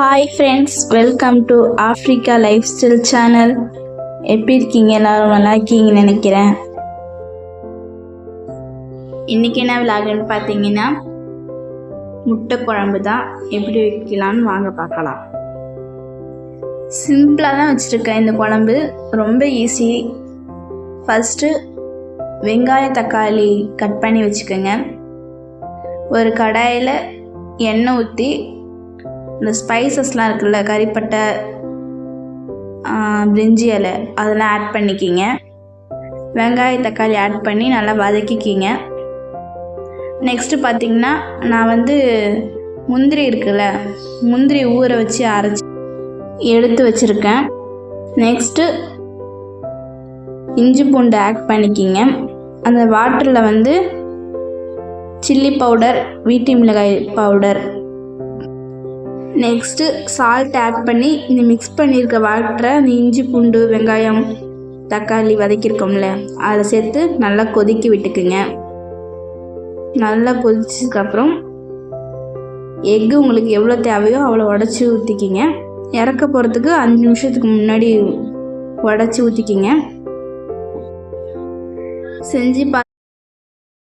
Hi friends welcome to Africa life style channel எப்படி இருக்கீங்க? எல்லோரும் நல்லா இருக்கீங்கன்னு நினைக்கிறேன். இன்றைக்கி என்ன விளாகுன்னு பார்த்தீங்கன்னா முட்டை குழம்பு தான் எப்படி வைக்கலான்னு வாங்க பார்க்கலாம். சிம்பிளாக தான் வச்சுருக்கேன் இந்த குழம்பு. ரொம்ப ஈஸி ஃபஸ்ட்டு வெங்காய தக்காளி கட் பண்ணி வச்சுக்கோங்க. ஒரு கடாயில் எண்ணெய் ஊற்றி இந்த ஸ்பைசஸ்லாம் இருக்குல்ல கறிப்பட்டை பிரிஞ்சி இலை அதெல்லாம் ஆட் பண்ணிக்கிங்க. வெங்காய தக்காளி ஆட் பண்ணி நல்லா வதக்கிக்கிங்க. நெக்ஸ்ட்டு பார்த்தீங்கன்னா நான் வந்து முந்திரி இருக்குல்ல முந்திரி ஊற வச்சு அரைச்சி எடுத்து வச்சுருக்கேன். நெக்ஸ்ட்டு இஞ்சி பூண்டு ஆட் பண்ணிக்கிங்க. அந்த வாட்டரில் வந்து சில்லி பவுடர் வீட்டு மிளகாய் பவுடர் நெக்ஸ்ட்டு சால்ட் ஆட் பண்ணி இந்த மிக்ஸ் பண்ணியிருக்க வாட்டரை இந்த இஞ்சி பூண்டு வெங்காயம் தக்காளி வதக்கியிருக்கோம்ல அதை சேர்த்து நல்லா கொதிக்க விட்டுக்குங்க. நல்லா கொதிச்சதுக்கப்புறம் எக்கு உங்களுக்கு எவ்வளோ தேவையோ அவ்வளோ உடச்சி ஊற்றிக்கிங்க இறக்க போகிறதுக்கு அஞ்சு நிமிஷத்துக்கு முன்னாடி உடச்சி ஊற்றிக்கிங்க செஞ்சு பா